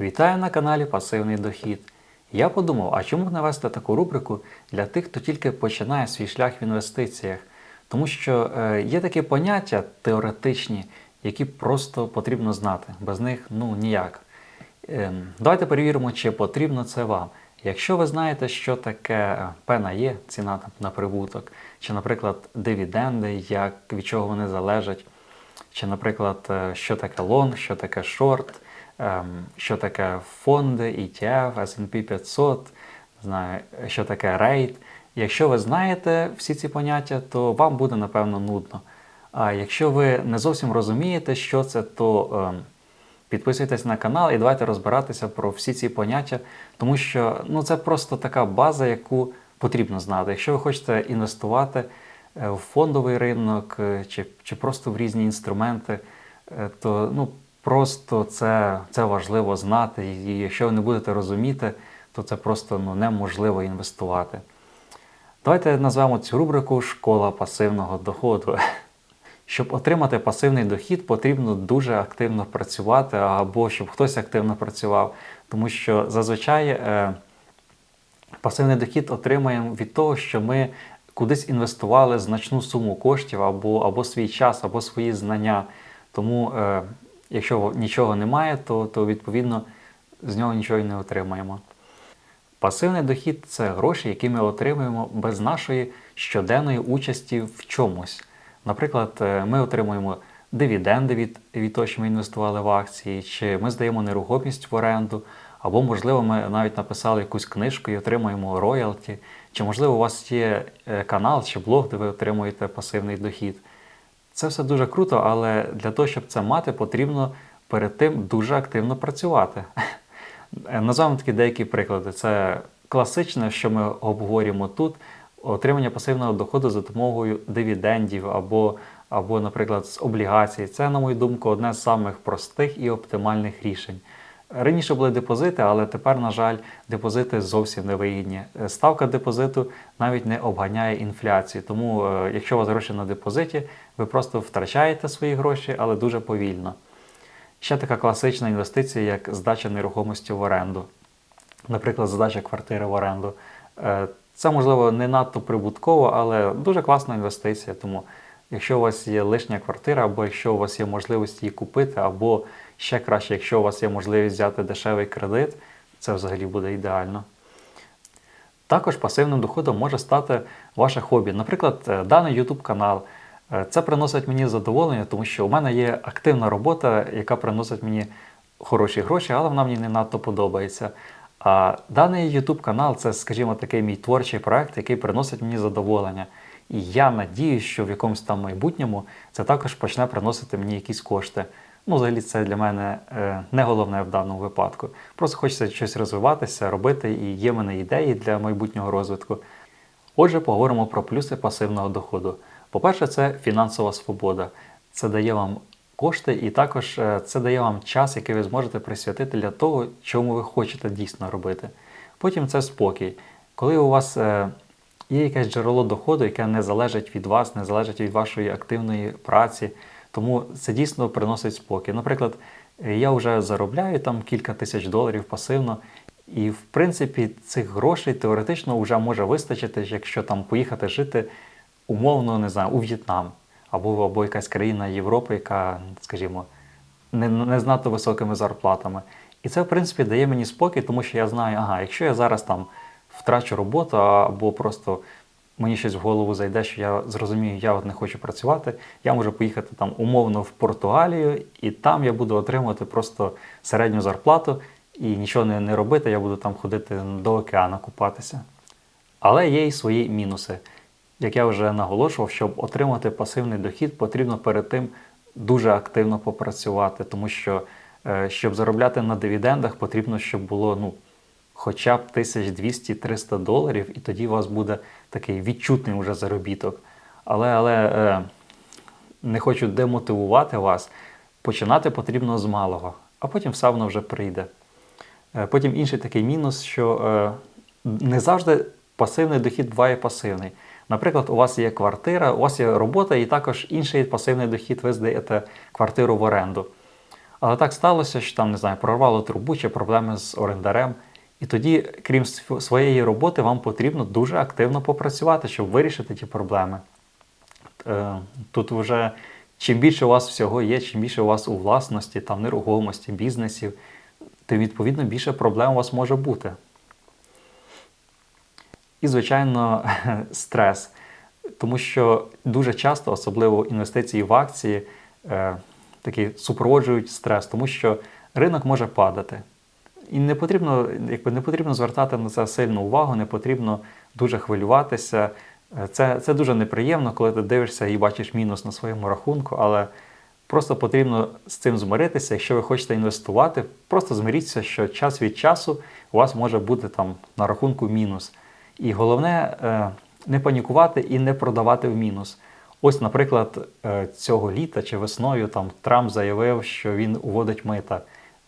Вітаю на каналі Пасивний дохід. Я подумав, а чому б не вести таку рубрику для тих, хто тільки починає свій шлях в інвестиціях? Тому що е, є такі поняття теоретичні, які просто потрібно знати. Без них ну ніяк. Ем, давайте перевіримо, чи потрібно це вам. Якщо ви знаєте, що таке е, пена є, ціна на прибуток, чи, наприклад, дивіденди, як, від чого вони залежать, чи, наприклад, е, що таке лонг, що таке шорт, що таке фонди, ETF, S&P 500, знаю, що таке рейд. Якщо ви знаєте всі ці поняття, то вам буде напевно нудно. А якщо ви не зовсім розумієте, що це, то ем, підписуйтесь на канал і давайте розбиратися про всі ці поняття, тому що ну, це просто така база, яку потрібно знати. Якщо ви хочете інвестувати е, в фондовий ринок е, чи, чи просто в різні інструменти, е, то ну, просто це, це важливо знати. І якщо ви не будете розуміти, то це просто ну, неможливо інвестувати. Давайте назвемо цю рубрику Школа пасивного доходу. Щоб отримати пасивний дохід, потрібно дуже активно працювати, або щоб хтось активно працював. Тому що зазвичай е, пасивний дохід отримаємо від того, що ми кудись інвестували значну суму коштів, або, або свій час, або свої знання. Тому, е, якщо нічого немає, то, то відповідно з нього нічого і не отримаємо. Пасивний дохід це гроші, які ми отримуємо без нашої щоденної участі в чомусь. Наприклад, е, ми отримуємо дивіденди від, від того, що ми інвестували в акції, чи ми здаємо нерухомість в оренду, або, можливо, ми навіть написали якусь книжку і отримуємо роялті, чи, можливо, у вас є е, канал чи блог, де ви отримуєте пасивний дохід. Це все дуже круто, але для того, щоб це мати, потрібно перед тим дуже активно працювати. Назвемо такі деякі приклади. Це класичне, що ми обговорюємо тут, отримання пасивного доходу за допомогою дивідендів або, або, наприклад, з облігацій. Це, на мою думку, одне з самих простих і оптимальних рішень. Раніше були депозити, але тепер, на жаль, депозити зовсім не вигідні. Ставка депозиту навіть не обганяє інфляцію. Тому, е, якщо у вас гроші на депозиті, ви просто втрачаєте свої гроші, але дуже повільно. Ще така класична інвестиція, як здача нерухомості в оренду. Наприклад, здача квартири в оренду. Е, це, можливо, не надто прибутково, але дуже класна інвестиція. Тому, якщо у вас є лишня квартира, або якщо у вас є можливість її купити, або ще краще, якщо у вас є можливість взяти дешевий кредит, це взагалі буде ідеально. Також пасивним доходом може стати ваше хобі. Наприклад, е, даний YouTube канал. Е, це приносить мені задоволення, тому що у мене є активна робота, яка приносить мені хороші гроші, але вона мені не надто подобається. А даний YouTube канал це, скажімо, такий мій творчий проект, який приносить мені задоволення. І я надіюсь, що в якомусь там майбутньому це також почне приносити мені якісь кошти. Ну, взагалі, це для мене е, не головне в даному випадку. Просто хочеться щось розвиватися, робити, і є в мене ідеї для майбутнього розвитку. Отже, поговоримо про плюси пасивного доходу. По-перше, це фінансова свобода. Це дає вам кошти, і також е, це дає вам час, який ви зможете присвятити для того, чому ви хочете дійсно робити. Потім це спокій. Коли у вас е, є якесь джерело доходу, яке не залежить від вас, не залежить від вашої активної праці, тому це дійсно приносить спокій. Наприклад, я вже заробляю там кілька тисяч доларів пасивно. І, в принципі, цих грошей теоретично вже може вистачити, якщо там поїхати жити умовно, не знаю, у В'єтнам або або якась країна Європи, яка, скажімо, не, не з надто високими зарплатами. І це, в принципі, дає мені спокій, тому що я знаю, ага, якщо я зараз там втрачу роботу, або просто мені щось в голову зайде, що я зрозумію, я от не хочу працювати, я можу поїхати там умовно в Португалію, і там я буду отримувати просто середню зарплату і нічого не, не робити, я буду там ходити до океану купатися. Але є й свої мінуси. Як я вже наголошував, щоб отримати пасивний дохід, потрібно перед тим дуже активно попрацювати, тому що е, щоб заробляти на дивідендах, потрібно, щоб було ну, хоча б 1200-300 доларів, і тоді у вас буде такий відчутний вже заробіток. Але але е, не хочу демотивувати вас. Починати потрібно з малого, а потім все воно вже прийде. Е, потім інший такий мінус, що не завжди пасивний дохід буває пасивний. Наприклад, у вас є квартира, у вас є робота і також інший пасивний дохід, ви здаєте квартиру в оренду. Але так сталося, що там, не знаю, прорвало трубу чи проблеми з орендарем. І тоді, крім своєї роботи, вам потрібно дуже активно попрацювати, щоб вирішити ті проблеми. Е, Тут вже чим більше у вас всього є, чим більше у вас у власності, там нерухомості, бізнесів, тим відповідно більше проблем у вас може бути. І, звичайно, стрес. Тому що дуже часто, особливо інвестиції в акції, е, такі супроводжують стрес, тому що ринок може падати. І не потрібно, якби не потрібно звертати на це сильну увагу, не потрібно дуже хвилюватися. Е, Це, це дуже неприємно, коли ти дивишся і бачиш мінус на своєму рахунку, але просто потрібно з цим змиритися. Якщо ви хочете інвестувати, просто змиріться, що час від часу у вас може бути там на рахунку мінус. І головне е, не панікувати і не продавати в мінус. Ось, наприклад, е, цього літа чи весною там Трамп заявив, що він уводить мита.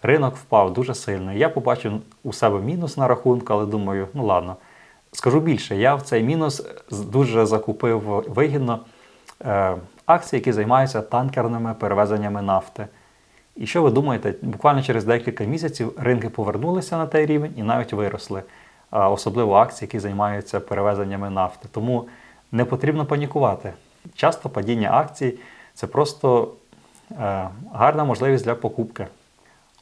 Ринок впав дуже сильно. Я побачив у себе мінус на рахунку, але думаю, ну ладно. Скажу більше, я в цей мінус дуже закупив вигідно е, акції, які займаються танкерними перевезеннями нафти. І що ви думаєте, буквально через декілька місяців ринки повернулися на той рівень і навіть виросли, особливо акції, які займаються перевезеннями нафти. Тому не потрібно панікувати. Часто падіння акцій це просто е, гарна можливість для покупки.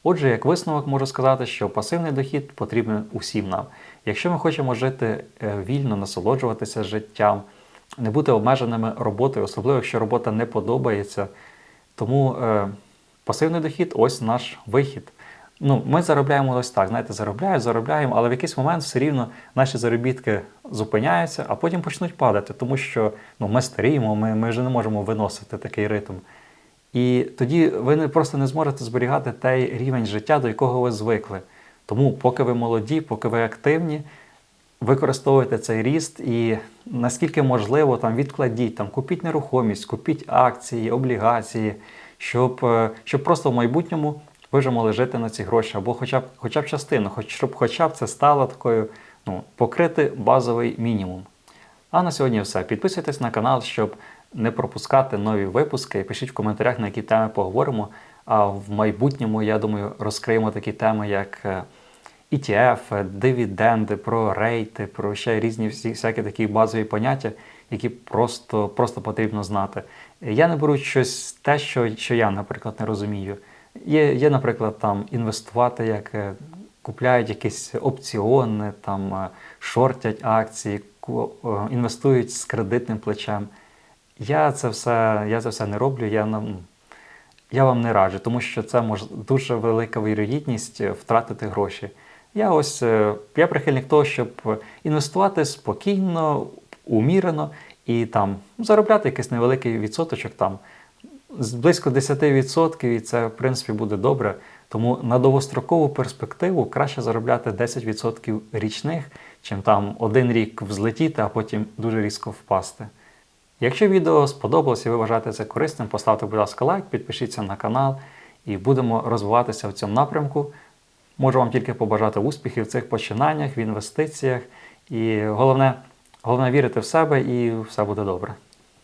Отже, як висновок можу сказати, що пасивний дохід потрібен усім нам. Якщо ми хочемо жити е, вільно, насолоджуватися життям, не бути обмеженими роботою, особливо якщо робота не подобається. Тому е, пасивний дохід ось наш вихід. Ну, ми заробляємо ось так, знаєте, заробляємо, заробляємо, але в якийсь момент все рівно наші заробітки зупиняються, а потім почнуть падати, тому що ну, ми старіємо, ми, ми вже не можемо виносити такий ритм. І тоді ви не, просто не зможете зберігати той рівень життя, до якого ви звикли. Тому, поки ви молоді, поки ви активні, використовуйте цей ріст і наскільки можливо, там відкладіть, там, купіть нерухомість, купіть акції, облігації, щоб, е, щоб просто в майбутньому ви вже могли жити на ці гроші, або хоча б, хоча б частину, хоч, щоб хоча б це стало такою, ну, покрити базовий мінімум. А на сьогодні все. Підписуйтесь на канал, щоб не пропускати нові випуски. І пишіть в коментарях, на які теми поговоримо. А в майбутньому, я думаю, розкриємо такі теми, як е, ETF, е, дивіденди, про рейти, про ще різні всі, всякі такі базові поняття, які просто, просто потрібно знати. Я не беру щось те, що, що я, наприклад, не розумію. Є, є, наприклад, там інвестувати, як е, купляють якісь опціони, там е, шортять акції, інвестують з кредитним плечем. Я це все, я це все не роблю. Я нам я вам не раджу, тому що це може дуже велика вірогідність е, втратити гроші. Я ось я прихильник того, щоб інвестувати спокійно, умірено і там заробляти якийсь невеликий відсоточок там близько 10%, і це в принципі буде добре. Тому на довгострокову перспективу краще заробляти 10% річних, чим там один рік взлетіти, а потім дуже різко впасти. Якщо відео сподобалось і ви вважаєте це корисним, поставте, будь ласка, лайк, підпишіться на канал і будемо розвиватися в цьому напрямку. Можу вам тільки побажати успіхів в цих починаннях, в інвестиціях. І головне, головне вірити в себе, і все буде добре.